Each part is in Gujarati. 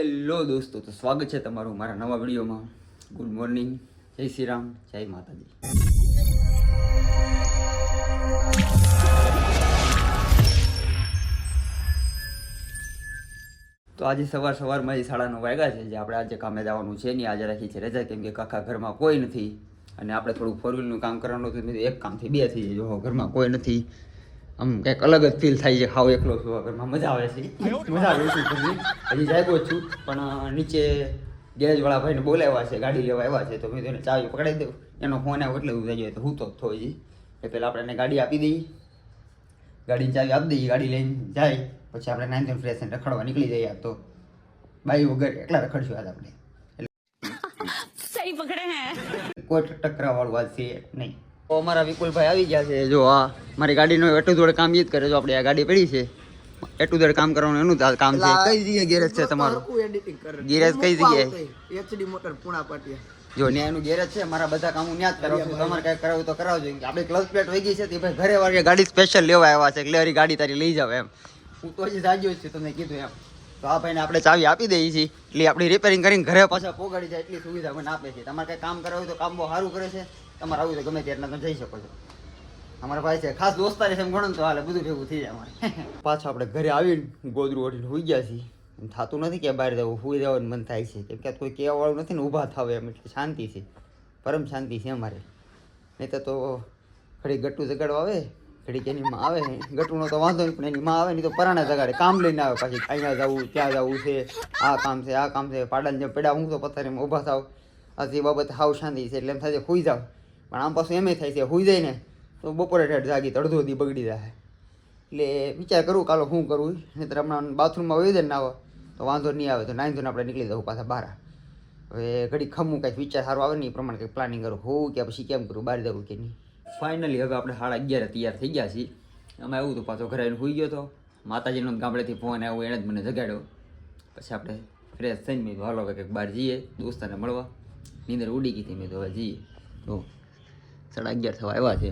હેલો દોસ્તો, તો સ્વાગત છે તમારું મારા નવા વિડીયોમાં. ગુડ મોર્નિંગ, જય શ્રી રામ, જય માતાજી. તો આજે સવાર સવારમાં જે સાડા નવ વાગ્યા છે જે આપણે આજે કામે જવાનું છે નહીં આજે રાખી છે રજા, કેમ કે કાકા ઘરમાં કોઈ નથી. અને આપણે થોડું ફોર વ્હીલનું કામ કરવાનું હતું એક કામથી બે થઈ જાય. જો ઘરમાં કોઈ નથી આમ કંઈક અલગ જ ફીલ થાય છે ખાવ એકલો છું ઘરમાં મજા આવે છે. મજા આવે છે હજી જાગ્યો છું પણ નીચે ગેરેજવાળા ભાઈને બોલાવ્યા છે ગાડી લેવા આવ્યા છે તો મેં તેને ચાવી પકડાવી દઉં. એનો ફોન આવ્યો એટલે હું જાય તો હું તો થોડી એટલે પહેલાં આપણે એને ગાડી આપી દઈએ. ગાડીની ચાવી આપી દઈએ ગાડી લઈને જાય પછી આપણે નાઇન ધોન ફ્રેશ રખડવા નીકળી જઈએ તો. બાઈ વગર એકલા રખડશું આજ આપણે. સહી પકડે હે. કોઈ ટકરાવાળું વાત છે નહીં. અમારા વિપુલભાઈ આવી ગયા છે. જો આ મારી ગાડીનું એટલું જોડે કામ એ જ કરે. જો આપણે આ ગાડી પડી છે એટલું જોડે કામ કરવાનું એનું કામ છે. કઈ જગ્યાએ ગેરેજ છે તમારું? એડિટિંગ ગેરેજ કઈ જગ્યાએ? HD motor Puna Patiya. જો ન્યાયનું ગેરેજ છે મારા બધા કામો ન્યા જ કરાવું છું. તમારે કઈ કરાવવું તો કરાવજો. આપણે ક્લચ પ્લેટ વહી ગઈ છે તે ભાઈ ઘરે વાગે ગાડી સ્પેશિયલ લેવા આવ્યા છે. એટલે હરી ગાડી તારી લઈ જાવ એમ. હું તો હજી જાગ્યો જ છું તમને કીધું એમ. તો આ ભાઈને આપણે ચાવી આપી દઈએ છીએ. એટલે આપણી રિપેરિંગ કરીને ઘરે પાછા પોગાડી જાય એટલી સુવિધા મને આપે છે. તમારે કઈ કામ કરાવવું હોય તો કામ બહુ સારું કરે છે. તમારે આવું તો ગમે ત્યારે તમે જઈ શકો છો. અમારા ભાઈ છે, ખાસ દોસ્તારી છે એમ ગણો તો હાલે, બધું ભેગું થઈ જાય અમારે. પાછા આપણે ઘરે આવીને ગોદરું ઓઢીને હોઈ ગયા છીએ. થતું નથી કે બહાર જવું હોઈ જવાનું મન થાય છે. કેમ કે કોઈ કહેવાવાળું નથી ને ઊભા થાવે એમ, એટલે શાંતિ છે. પરમ શાંતિ છે અમારે. નહીં તો ઘડી ગટ્ટું જગાડવા આવે ઘડી એની માં આવે. ગટુનો તો વાંધો નહીં, પણ એની માં આવે નહીં તો પરાણે જગાડે. કામ લઈને આવે પાછી. અહીંયા જવું, ત્યાં જવું છે, આ કામ છે, આ કામ છે. પાડાને જેમ પડ્યા, હું તો પથારીમાં ઊભા થાવ આ જે બાબત હાવ શાંતિ છે, એટલે એમ થાય હોઈ જાવ પણ આમ પાછું એમ થાય છે, હોઈ જાય ને તો બપોરે ઠેઠ જાગી અડધો દી બગડી જાય એટલે વિચાર કરું કાલો શું કરવું નહીતર હમણાં બાથરૂમમાં વહી જાય ને આવો તો વાંધો નહીં આવે, તો નાઈ ધોઈને આપણે નીકળી જવું પાછા બહાર. હવે ઘડી ખમું કાંઈક વિચાર સારો આવે ને એ પ્રમાણે કંઈક પ્લાનિંગ કરું. હોવું કે પછી કેમ કરું, બહાર જવું કે નહીં. ફાઇનલી હવે આપણે સાડા અગિયાર તૈયાર થઈ ગયા છીએ. એમાં આવ્યું તો પાછો ઘરે આવીને હોઈ ગયો તો માતાજીનો ગામડેથી ફોન આવ્યો, એણે જ મને જગાડ્યો. પછી આપણે ફ્રેશ થઈને મેં હાલો કંઈક બહાર જઈએ, દોસ્તાને મળવા. નીંદર ઉડી ગઈ હતી, મેં તો હવે જઈએ. તો સાડા અગિયાર થવા આવ્યા છે.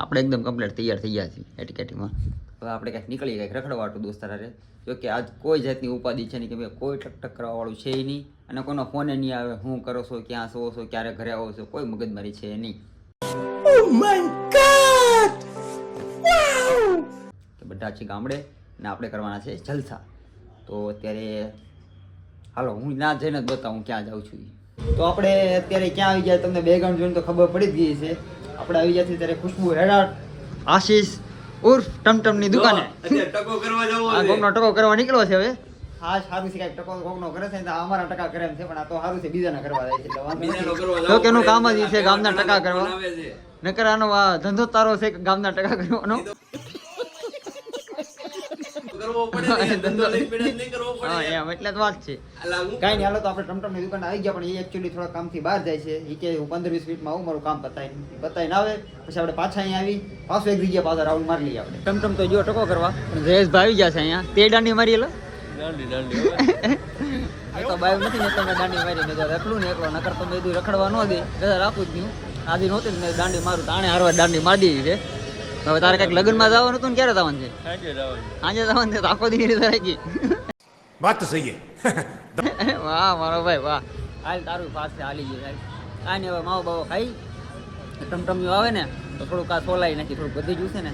આપણે એકદમ કમ્પ્લીટ તૈયાર થઈ ગયા છીએ એટીકેટીમાં હવે આપણે કંઈક નીકળીએ કંઈક રખડવાટું દોસ્તાર રહે જો કે આજ કોઈ જાતની ઉપાધિ છે નહીં કે ભાઈ કોઈ ટકટક કરવાવાળું છે નહીં. અને કોનો ફોને નહીં આવે હું કરો છો ક્યાં સો છો ક્યારે ઘરે આવો છો કોઈ મગજમારી છે નહીં. તો બધા છે ગામડે ને આપણે કરવાના છે જલસા. તો અત્યારે હાલો હું ના જઈને જ બતાવું ક્યાં જાઉં છું. તો આપણે અત્યારે ક્યાં આવી ગયા તમને બે જોઈને તો ખબર પડી જ ગઈ છે. આપણે આવી ગયા છીએ ત્યારે ખુશ્બુ હેડાટ આશીષ ઉર્ફ ટમટમની દુકાને. આ કોકનો ટકો કરવા નીકળ્યો છે હવે? હા સારું છે કાંઈક ટકો કોકનો કરે છે તો અમારા ટકા કરે છે પણ આ તો સારું છે બીજાના કરવા જાય છે. તો કેનું કામ જ છે ગામના ટકા કરવા. નકર આનો ધંધો તારો છે કે ગામના ટકા કરવાનો? હા એમ એટલે જ વાત છે. કાંઈ નહીં હાલો તો આપણે ટમટમની દુકાન આવી ગયા પણ એ એકચ્યુઅલી થોડા કામથી બહાર જાય છે. એ કે હું પંદર વીસ મિનિટમાં આવું મારું કામ પતાવીને બતાવીને આવે. પછી આપણે પાછા અહીંયા આવી પાછું એક જગ્યાએ પાછા રાઉન્ડ મારી લઈએ આપણે ટમટમ તો જો ટકો કરવા. પણ જયેશભાઈ આવી ગયા છે અહીંયા. તે દાંડી મારી એલો તો બાય નથી ને તમે દાંડી મારી મેં તો રખડું ને એકલો નકર તો મેં રખડવા ન દે. રજા રાખું જ નહીં. આજે નહોતી મેં દાંડી મારું તાણે હારવા દાંડી મારી દીધી છે. હવે તારે કંઈક લગ્નમાં જવાનું હતું ને ક્યારે જવાનું છે? સાંજે જવાનું. છે આખો દી રાખી વાત તો સહી વાહ મારો ભાઈ વાહ. હાલ તારું પાસે હાલી ગયું સાહેબ કાંઈ નહીં હવે માવો બાવો ખાઈ ટમટમ્યું આવે ને તો થોડુંક આ સોલાઈ નાખી થોડુંક વધી ગયું છે ને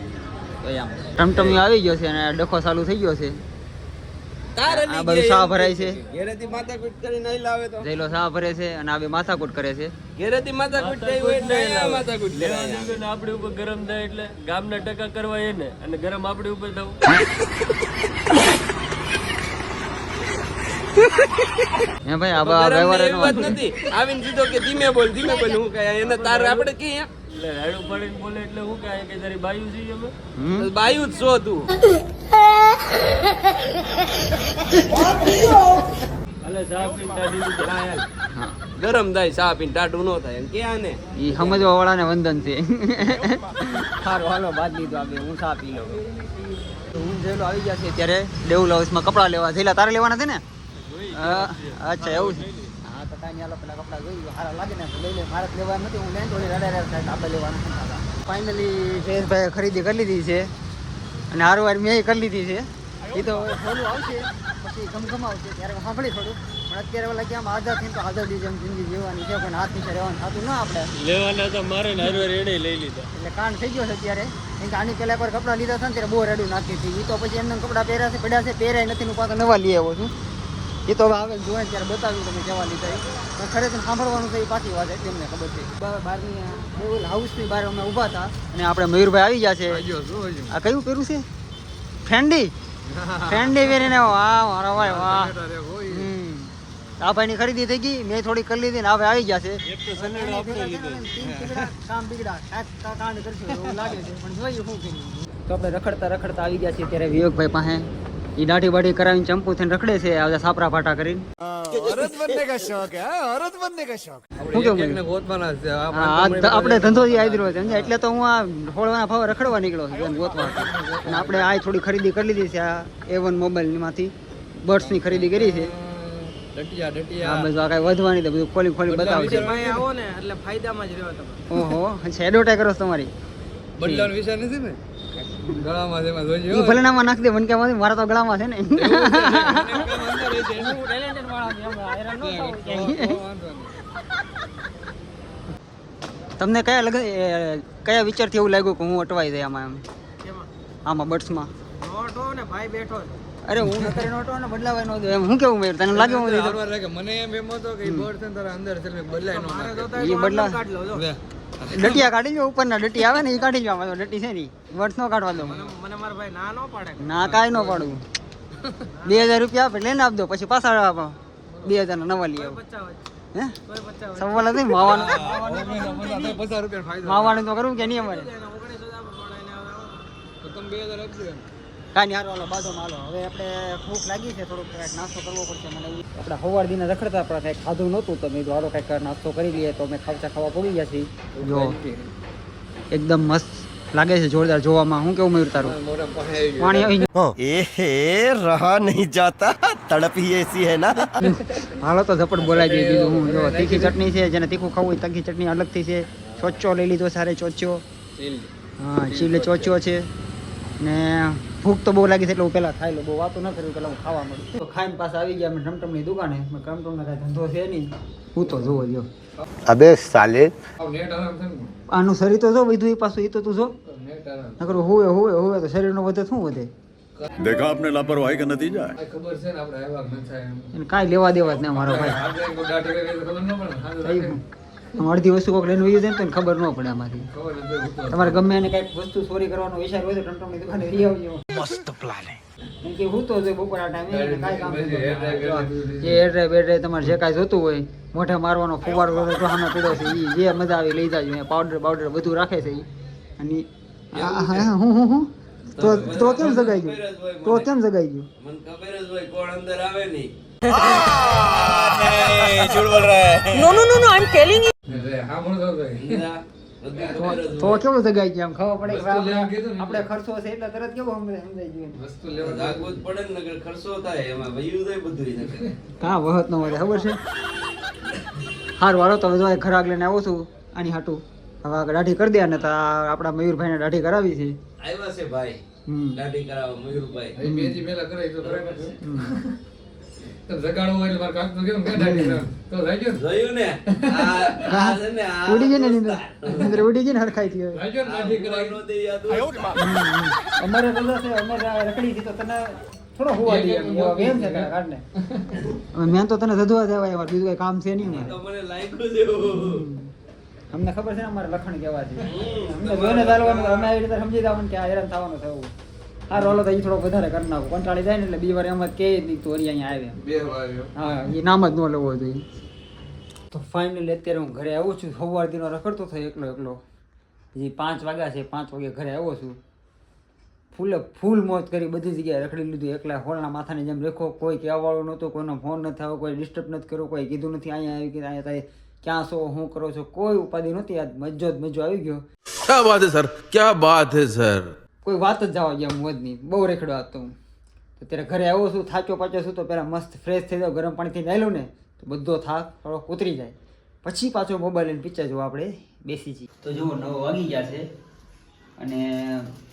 તો એમ. ટમટમ્યું આવી ગયો છે અને ડખો ચાલુ થઈ ગયો છે. આ બધું શાહ ભરાય છે. ઘેરેથી માથાકૂટ કરી નહીં લાવે તો. જઈલો શાહ ભરે છે અને આ બે માથાકૂટ કરે છે. ઘેરેથી માથાકૂટ થઈ હોય એટલે અહીંયા માથાકૂટ કરે આપણી ઉપર ગરમ થાય એટલે ગામના ટકા કરવા એને અને ગરમ આપણી ઉપર થવું. હે ભાઈ આ વ્યવહાર એનો વાત નથી. આવીને સીધો કે ધીમે બોલ ધીમે બોલ હું કઈ એને તાર આપણે કે એટલે રાડું પાડીને બોલે એટલે હું કાય કે તારી બાયું અમે? હમ? બાયું જ છો તું ગરમ થાય ચા પીને ટાટું ન થાય એમ ક્યાં ને? ઈ સમજવા વાળાને વંદન છે. સારું હાલો બાદ લીધું આપણે હું ચા પી લઉં. તો હું જેલો આવી ગયા છે ત્યારે દેવું હાઉસમાં કપડાં લેવા. થયેલા તારે લેવાના છે ને? અચ્છા એવું છે. હા તો કાંઈ હાલો પેલા કપડાં જોઈ સારા લાગે ને લઈ લે. મારે લેવા નથી હું લઈને થોડી રડા રડા આપણે લેવાના ફાઇનલી શેરભાઈ ખરીદી કરી લીધી છે. અને હારું વાર મેં કરી લીધી છે. એ તો થોડું આવશે. પછી ગમગમ આવશે. ત્યારે સાંભળી થોડું. પણ અત્યારે ઓલા કે આમ આઝાદ થઈને તો આઝાદી જેમ જિંદગી જીવવાની છે પણ હાથ નીચે રહેવાનું થતું ના આપણે. લેવાના તો મારે ને હારવાર એને લઈ લીધા. એટલે કાન થઈ ગયો છે અત્યારે. કેમ કે આની પહેલા પર કપડાં લીધા હતા ને ત્યારે બહુ રેડું નાખી હતી. એ તો પછી એમને કપડાં પહેર્યા છે પડ્યા છે પહેર્યા નથી હું પાછા નવા લઈ આવ્યો છું. એ તો હવે આવે જોવે ત્યારે બતાવ્યું તમે જવા લીધા. પણ ખરેખર સાંભળવાનું એ પાછી વાત એટલે એમને ખબર છે. બહારની દેઉલ હાઉસની બહાર અમે ઊભા હતા અને આપણે મયુરભાઈ આવી ગયા છે. આ કયું પહેર્યું છે? ફેન્ડી ફેન્ડી વેરીને વાહ મારો ભાઈ વાહ. આ ભાઈની ખરીદી થઈ ગઈ મેં થોડી કરી લીધી ને હવે આવી ગયા છે. તો સનેડો આપણે લીધો તીન તીગડા, કામ બીગડા, કાંઈક કા- કાંડ કરશું એવું લાગે છે. પણ જોઈએ શું કરીએ. તો આપણે રખડતા રખડતા આવી ગયા છીએ ત્યારે વિવેકભાઈ પાસે. એ દાઢી બાઢી કરાવીને ચંપુ થઈને રખડે છે આ સાપરા ફાટા કરીને. છે આપણે ધંધો જે આવી રહ્યો છે સમજ્યા? એટલે તો હું આ હોળવાના ભાવે રખડવા નીકળ્યો છું એમ ગોતવા. અને આપણે આ થોડી ખરીદી કરી લીધી છે આ એ વન મોબાઈલમાંથી બર્ડ્સની ખરીદી કરી છે. ડટિયા આ ડટિયા બધું આ કાંઈ વધવાની તો બધું ખોલી ખોલી બતાવશે આવો ને એટલે ફાયદામાં જ રહ્યો તમે ઓહો અચ્છા એડવર્ટાઈઝ કરો છો તમારી? નથી ને? ગળામાં છે એમાં જોઈ જોજો ભલે નામાં નાખ દે મને કે મારા તો ગળામાં છે ને. તમને કયા લગ કયા વિચારથી એવું લાગ્યું કે હું અટવાઈ જાય આમાં એમ? આમાં બર્ડ્સમાં. અરે હું નકરી નોટો ને બદલાવાય નો એમ હું કેવું મેર તને લાગે હું મને એમ એમ હતો કે ઈ અંદર તારા અંદર છે બદલાય નો. એ બદલા લે. ડટિયા કાઢી લો ઉપરના ડટી આવે ને એ કાઢી લો આમાં તો ડટી છે ને વર્ષ નો કાઢવા દો. ના કાંઈ ન પાડું. બે હજાર રૂપિયા આપે લઈને આપજો દો પછી પાછા આપો. બે હજાર નવા લઈ આવો. હે? સવાલ નહીં માવાનું. પચાસ રૂપિયા ફાયદો માવાનું તો કરવું કે નહીં અમારે? હાલો ભૂખ લાગી છે થોડુંક નાસ્તો કરવો પડશે મને. આપણે રખડતા પણ ખાધું નહોતું તો મેં ખાવા પડી ગયા એકદમ મસ્ત લાગે છે જોરદાર જોવામાં. હું કેવું તારું? પાણી એ હે નહીં જાતા. તડપ હી ના. હાલો તો ઝપટ બોલાઈ ગઈ બીજું હું જો તીખી ચટણી છે જેને તીખું ખાવું હોય તીખી ચટણી અલગથી છે. ચોચ્ચો લઈ લીધો સારે ચોચ્ચો હા ચીલે ચોચ્યો છે. ને ભૂખ તો બહુ લાગી છે એટલે હું પહેલાં ખાઈ લઉં. બહુ વાતો ન કર્યું પહેલાં હું ખાવા મળું તો ખાઈને પાછા આવી ગયા અમે ટમટમની દુકાને. ટમટમનો કાંઈ ધંધો છે નહીં. હું તો જોવો જો. અબે સાલે. આનું શરીર તો જો બધું એ પાછું એ તો તું જો. નકર હોવે હોવે હોવે તો શરીરનો વધે શું વધે? દેખા આપને લાપરવાહી કે નતીજા ખબર છે ને આપણે આવ્યા નથી કાંઈ લેવા દેવા જ નહીં મારો ભાઈ. અડધી વસ્તુ કોઈક લઈને વહી જાય ને તો ખબર ન પડે આમાંથી. તમારે ગમે એને કંઈક વસ્તુ ચોરી કરવાનો વિચાર હોય તો ટમટમની દુકાને લઈ આવજો. મસ્ત પ્લાન કે હું તો બપોર આ ટાઈમે કાંઈ કામ બધી hair dry કરી દીધું છે. જે હેર ડ્રાય બેર ડ્રાય તમારે જે કાંઈ જોતું હોય મોઢે મારવાનો ફુવારો સામે પીડો છે ઈ જે મજા આવે લઈ જાજો. પાવડર પાવડર બધું રાખે છે અને હું હું હું તો તો કેમ જગાઈ ગયું? તો કેમ જગાઈ ગયું? મને ખબર જ હોય કોણ અંદર આવે નહીં. ના, તો કેવું આમ ખબર પડે આપણે ને ખર્ચો છે એટલે તરત કેવું સમજાઈ ગયું વસ્તુ લેવા જાગવું પડે ને નકર ખર્ચો થાય એમાં વયું જાય બધું કાં વહત ન વધે ખબર છે? હાર વાળો તો હવે ખરાક લઈને આવું છું આની હાટું. હવે દાઢી કરી દે ને તો આપણા મયુરભાઈને દાઢી કરાવી છે. આવ્યા છે ભાઈ. દાઢી મયુરભાઈ. તો ને. જગાડવું હોય એટલે મારે કાકનું કેવું કે તો થઈ ગયું ને? આ આ ને આ ઉડી ગઈ ને નીંદર નીંદર ઉડી ગઈ ને હરખાઈ થી હવે. થઈ ગયું ને દાઢી કરાવી. નો દે યાદ. અમારે છે રખડી તો તને થોડો હોવા. છે કાઢને મેં તો તને જદવા દેવાય બીજું કઈ કામ છે નહીં મારે તો મને લાગ્યું છે. અમને ખબર છે ને અમારે લખણ કેવા છે? અમને જોઈને ચાલવાનું અમે આવી રીતે સમજી જવાનું કે આ હેરાન થવાનું થયું આ રોલો તો થોડો વધારે કરી નાખો. કંટાળી જાય ને એટલે બીજી વાર એમ કે નહીં તો અહીંયા આવે. બે વાર. હા એ નામ જ ન લેવો હતો તો ફાઇનલી અત્યારે હું ઘરે આવું છું. સવાર દિનો રખડતો થયો એકલો એકલો. હજી પાંચ વાગ્યા છે. પાંચ વાગે ઘરે આવ્યો છું. ફૂલે ફૂલ મોત કરી બધી જગ્યાએ રખડી લીધું. એકલા હોલના માથાને જેમ રેખો કોઈ કહેવાળું નહોતું કોઈનો ફોન નથી આવ્યો કોઈ ડિસ્ટર્બ નથી કર્યો કોઈ કીધું નથી. અહીંયા આવી ગયા અહીંયા તારે ક્યાં છો શું કરો છો? કોઈ ઉપાધિ નહોતી. આ મજો જ મજો આવી ગયો. ક્યાં બાત છે સર? ક્યાં બાત છે સર? કોઈ વાત જ જવા ગયા મોજની બહુ રેખડો હતો હું. તો ત્યારે ઘરે આવ્યો છું થાચો પાચો છું તો પહેલાં મસ્ત ફ્રેશ થઈ જાવ ગરમ પાણીથી નાહ્યું ને તો બધો થાક થોડો ઉતરી જાય. પછી પાછો મોબાઈલ લઈને પિક્ચર જોવા આપણે બેસી જઈએ. તો જુઓ નવો વાગી ગયા છે અને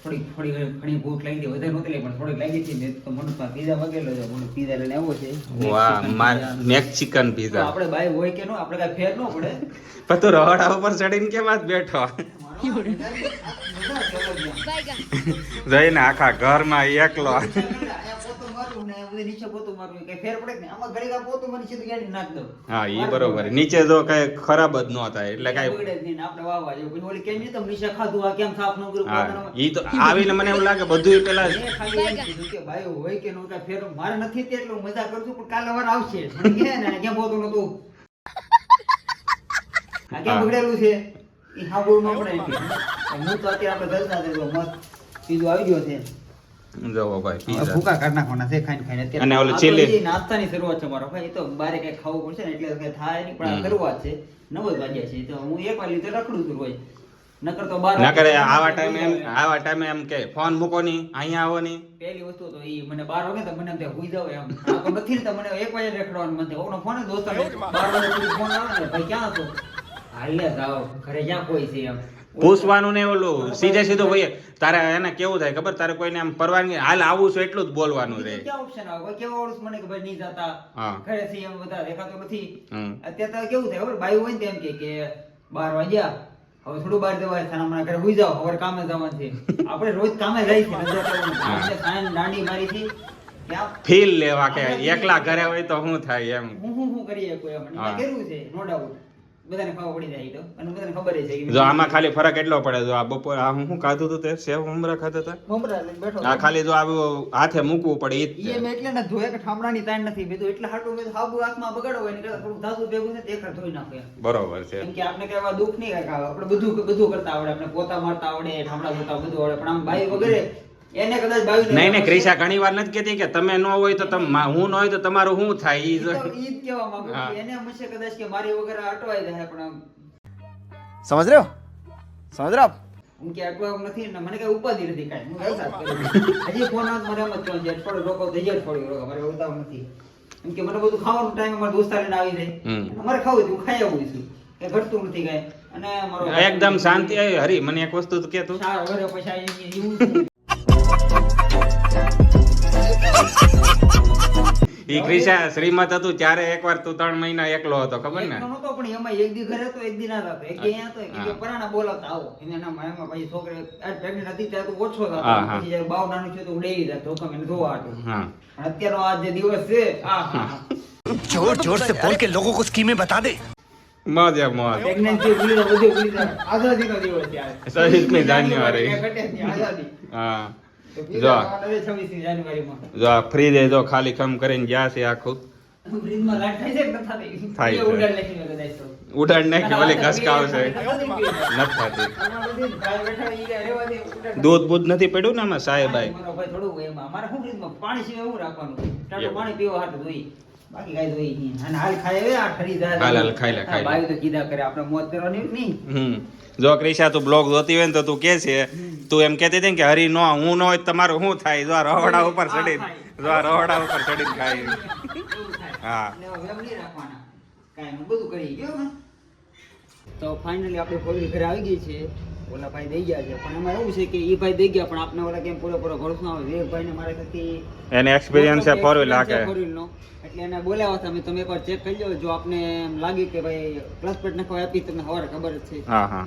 થોડીક થોડી ઘણી ભૂખ લાગી હતી વધારે નહોતી પણ થોડીક લાગી હતી મેં તો મનુષમાં પીઝા વગેરેલો છે. મને પીઝા લઈને આવ્યો છે. મેક્સિકન પીઝા આપણે બાય હોય કે નો આપણે કાંઈ ફેર ન પડે. પણ તું રવાડા ઉપર ચડીને કેમ જ બેઠો? જઈને આખા ઘરમાં એકલો. અહીંયા પોતું મારવું ને બધે નીચે પોતું કઈ ફેર પડે કે નહીં? આમાં ઘડીક વાર પોતું મારી સીધું ગાડી નાખ દઉં. હા બરોબર. નીચે તો કઈ ખરાબ જ ન થાય એટલે કઈ જ તો આવીને મને એવું લાગે બધું પેલા હોય કે ફેરો મારે નથી તેટલું મજા કરું પણ કાલે વાર આવશે. ક્યાં પોતું નતું? આ કેમ હા. બગડેલું છે? ઈ સાંભળવું પડે એમ હું તો અત્યારે આપણે દસ ના મસ્ત બીજું આવી ગયો છે. જોવો ભાઈ પીઝા ભૂકા કાઢ નાખવાના છે ખાઈને ખાઈને. અત્યારે. અને ઓલું આ તો chili. હજી નાસ્તાની શરૂઆત છે મારો. ભાઈ એ તો બારે કઈ ખાવું પડશે ને એટલે કઈ થાય નહીં પણ આ શરૂઆત છે. નવ વાગ્યા છે. તો હું એક વાર લીધે રખડું છું રોજ. નકર તો બાર ના આવા ટાઈમે એમ આવા ટાઈમે એમ કે ફોન મૂકો ની અહીંયા આવો ની પહેલી વસ્તુ તો ઈ મને બાર વાગે તો મને થાય હુઈ જાવ એમ. આ તો નથી ને તો મને એક વાગે રખડવાનું મને ઓનો ફોન જ વાગે ફોન આવે ને ભાઈ ક્યાં હતો? હાલે જાઓ ઘરે ક્યાં કોઈ છે એમ? પૂછવાનું ને ઓલું સીધે સીધું ભાઈ તારે એને કેવું થાય ખબર? તારે કોઈને આમ પરવાનગી હાલ આવું છું એટલું જ બોલવાનું રહે ક્યાં option આવે? કોઈ કેવો ઓળખ મને કે ભાઈ નહીં જતા. હા. ઘરેથી એમ બધા દેખાતો નથી. અત્યારે તો કેવું થાય ખબર? ભાઈ હોય ને એમ કે કે બાર વાગ્યા. હવે થોડું બહાર જવાય છે હમણાં ઘરે હુઈ જાવ હવે કામે જવાનું છે. આપણે રોજ કામે જાય છે. આપણે સાંજ દાંડી મારી થી ફીલ લેવા કે એકલા ઘરે હોય તો શું થાય એમ? હું હું હું કોઈ એમ. કર્યું છે? નો ડાઉટ બધાને ખબર પડી જાય તો. અને બધાને ખબર છે જો આમાં ખાલી ફરક એટલો પડે જો આ બપોર આ હું શું ખાધું હતું તે? સેવ મમરા ખાધા હતા મમરા લઈને બેઠો આ ખાલી જો આવું હાથે મૂકવું પડે ઈ જ મેં એટલે ને ધોયા કે ઠામડાની તાણ નથી. મેં એટલે હાટું મેં હાબુ હાથમાં બગાડો હોય ને થોડું ધાતું ભેગું ને તે એકર ધોઈ નાખો બરોબર છે. કેમ કે આપણે કઈ એવા દુઃખ નહીં આપણે બધું બધું કરતા આવડે આપણે પોતા મારતા આવડે ઠામડા જોતા બધું આવડે. પણ આમ ભાઈ વગેરે એને કદાચ બાવી નહીં નહીં ક્રિશા ઘણી વાર નથી કહેતી કે તમે ન હોય તો તમે હું ન હોય તો તમારું શું થાય? ઈ ઈ કહેવા માંગુ એને હંમેશા કદાચ કે મારી વગર અટવાઈ જાય પણ સમજ રહ્યો? સમજ રહ્યો હું કે અટવા નથી ને મને કઈ ઉપાધિ નથી કાઈ. હું સાથ હજી ફોન આવ મને મત કરો જેટ પડો રોકો દેજે થોડી રોકો મારે ઉતાવ નથી. કે મને બધું ખાવાનો ટાઈમ મારા દોસ્તાર ને આવી જાય. અમારે ખાવું હું ખાઈ આવું છું. કે ઘટતું નથી કાઈ. અને મારો એકદમ શાંતિ આવી. હરી મને એક વસ્તુ કે તું હા હવે પૈસા એવું દીકરી છે શ્રીમત હતું ત્યારે એકવાર તું ત્રણ મહિના એકલો હતો ખબર ને? નહોતો પણ એમાં એક દી ઘરે તો એક દી ના હતો. એક અહીંયા તો એક દી પરાણા બોલાવતા આવો. એને નામ એમાં પછી છોકરે આ પ્રેગ્નન્ટ હતી ત્યારે તો ઓછો હતો. પછી જ્યારે બાવ નાનું છે તો ઉડેઈ જતો તો મને જોવા હતો હા. અત્યારનો આ જે દિવસ છે આ જોર જોર સે બોલ કે લોગો કો સ્કીમે બતા દે. મજા મોજ. પ્રેગ્નન્સી ભૂલી બધું ભૂલી આઝાદીનો દિવસ ત્યારે સહિતની જાન્યુઆરી. હા. જો. જો ફ્રી દે જો ખાલી કામ કરીને ગયા છે આખું. થાય છે ઉડાડ નાખી ઓલી ઘસકાવશે નથી નથી દૂધ બૂધ નથી પડ્યું ને આમાં સાહેબાઈ મારો ભાઈ? થોડું પાણી સિવાય શું રાખવાનું? પાણી પીવા હાથ જોઈએ. બાકી કાંઈ જોઈએ નહીં. અને હાલ ખાય હવે આ ઠરી હાલ, હાલ, ખાઈ લે, ખાઈ લે. તો કીધા કરે, આપણે મોજ કરવાની નહીં. હમ જો ક્રિશા તું બ્લોગ જોતી હોય ને તો તું કે છે તું એમ કહેતી હતી કે હરી નો હું ન હોય તમારું શું થાય જો આ રહોડા ઉપર ચડી. જો આ ઉપર ચડીને હા. બધું કરી ગયો તો ફાઇનલી આપણે પોલીસ ઘરે આવી ગઈ છે ઓલા ભાઈ દઈ ગયા છે. પણ એમાં એવું છે કે એ ભાઈ દઈ ગયા પણ આપને ઓલા કેમ પૂરેપૂરો ભરોસો આવે વિવેકભાઈ ને મારા થકી એને એક્સપિરિયન્સ છે ફોર વ્હીલ નો. એટલે એને બોલાવ્યા હતા તમે એકવાર ચેક કરી લો જો આપને એમ લાગ્યું કે ભાઈ ક્લચ પ્લેટ નખવા આપી તમને હવારે ખબર જ છે.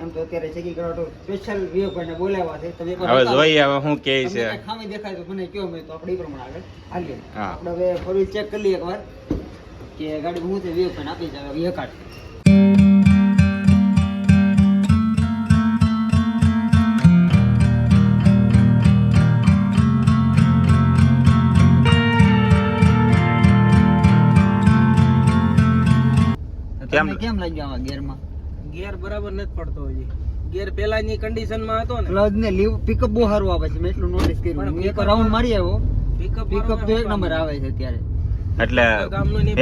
એમ તો અત્યારે ચેકિંગ કરવા તો સ્પેશિયલ વિવેકભાઈને બોલાવ્યા છે. તમે એકવાર હવે જોઈએ હવે હું કે છે. ખામી દેખાય તો મને કયો મેં તો આપણે એ પ્રમાણે આગળ હાલીએ આપણે હવે ફોર વ્હીલ ચેક કરી લઈએ એકવાર કે ગાડી હું છે ભાઈ આપી જાય વિવેકાટ કેમ? કેમ લાગ્યું આવા ગેરમાં? ગેર બરાબર નથી પડતો હજી. ગેર પેલાની કન્ડિશનમાં હતો ને. ક્લચ ને લીવ પિકઅપ બહુ સારું આવે છે મેં એટલું નોટિસ કર્યું. હું એક રાઉન્ડ મારી આવ્યો. પિકઅપ પિકઅપ તો એક નંબર આવે છે અત્યારે. એટલે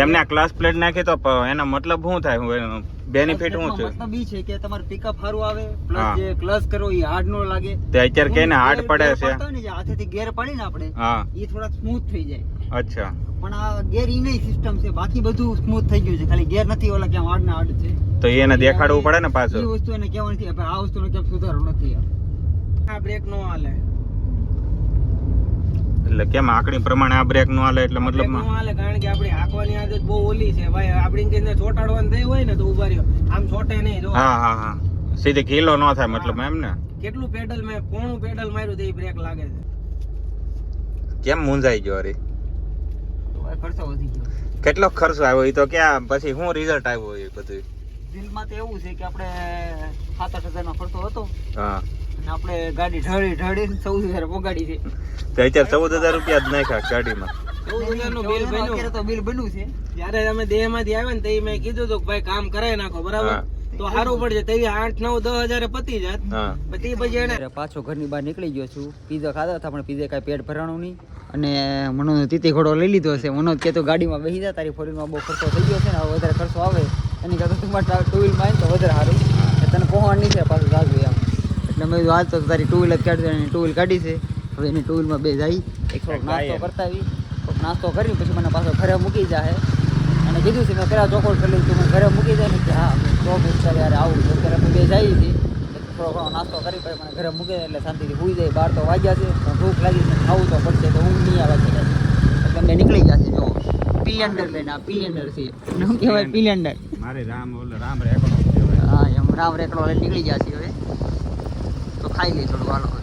એમને ક્લાસ પ્લેટ નાખી તો એનો મતલબ શું થાય? હું બેનિફિટ શું છે? મતલબ ઈ છે કે તમારું પિકઅપ સારું આવે પ્લસ જે ક્લચ કરો એ હાર્ડ નો લાગે. તે અત્યારે કઈને હાર્ડ પડે છે? ને હાથેથી ગેર પાડીને આપણે હા. એ થોડા સ્મૂથ થઈ જાય. અચ્છા. પણ આ ગેર ઈ નહીં સિસ્ટમ છે. બાકી બધું સ્મૂથ થઈ ગયું છે. ખાલી ગેર નથી ઓલા કેમ આડ ના આડ છે. તો એને દેખાડવું પડે ને એ વસ્તુ એને કહેવાની હવે આ વસ્તુનો કેમ સુધારો નથી. આ બ્રેક નો હાલે. એટલે કેમ આકડી પ્રમાણે આ બ્રેક નો હાલે? એટલે મતલબ નો હાલે કારણ કે આપણી હાંકવાની આદત બહુ ઓલી છે. ભાઈ આપણી કઈને ચોટાડવાનું થઈ હોય ને તો ઊભા રહ્યો. આમ છોટે નહીં જો. હા હા હા. સીધી કિલો ન થાય મતલબ એમ ને? કેટલું પેડલ મેં પોણું પેડલ માર્યું તો એ બ્રેક લાગે છે. કેમ મૂંઝાઈ ગયો અરે ખર્ચો વધી ગયો. કેટલો ખર્ચો આવ્યો? એ તો ક્યાં? પછી શું રિઝલ્ટ આવ્યો એ બધું? દિલમાં તો એવું છે કે આપણે સાત આઠ હજારનો ખર્ચો હતો હા. અને આપણે ગાડી ઢળી ઢળીને ચૌદ હજાર પોગાડી છે. તો અત્યારે ચૌદ હજાર રૂપિયા જ નાખ્યા ગાડીમાં. અત્યારે તો બિલ બન્યું છે. જ્યારે અમે દેહમાંથી આવ્યા ને તે મેં કીધું હતું કે ભાઈ કામ કરાવી નાખો બરાબર? તો સારું પડશે. તેવી આઠ નવ દસ હજાર પતી જાત. પછી પછી એને પાછો ઘરની બહાર નીકળી ગયો છું. પીઝા ખાધા હતા પણ પીઝા કાંઈ પેટ ભરાણું નહીં. અને મનોજ તીતી ઘોડો લઈ લીધો છે. મનોજ કે તો ગાડીમાં બેસી જા તારી ફોરીમાં બહુ ખર્ચો થઈ ગયો છે ને વધારે ખર્ચો આવે. એની કરતાં તું મારે ટુ વ્હીલમાં આવે ને તો વધારે સારું. તને પહોંચવાની છે પાછું જાજુ એમ. એટલે મેં આજ તો તારી ટુ વ્હીલર કાઢી દે ટુ વ્હીલ કાઢી છે. હવે એની ટુ વ્હીલમાં બે જાય એક નાસ્તો કરતા આવી થોડોક નાસ્તો કરી પછી મને પાછો ઘરે મૂકી જાય અને કીધું છે મેં કર્યા ચોકોડ કરી લીધું. મને ઘરે મૂકી જાય ને કે હા તો યાર આવું અત્યારે અમે બે જઈએ છીએ. થોડો ઘણો નાસ્તો કરી પછી મને ઘરે મૂકે એટલે શાંતિથી સુઈ જાય. બાર તો વાગ્યા છે પણ ભૂખ લાગી છે ખાવું તો પડશે તો હું નહીં આવે છે એટલે અમે નીકળી ગયા છે જો. પિલેન્ડર લઈને આ પિલેન્ડર છે. શું કહેવાય પિલેન્ડર મારે રામ ઓલે રામ રેકડો હા એમ રામ રેકડો લઈને નીકળી ગયા છે હવે. તો ખાઈ લઈ થોડું હાલો હવે.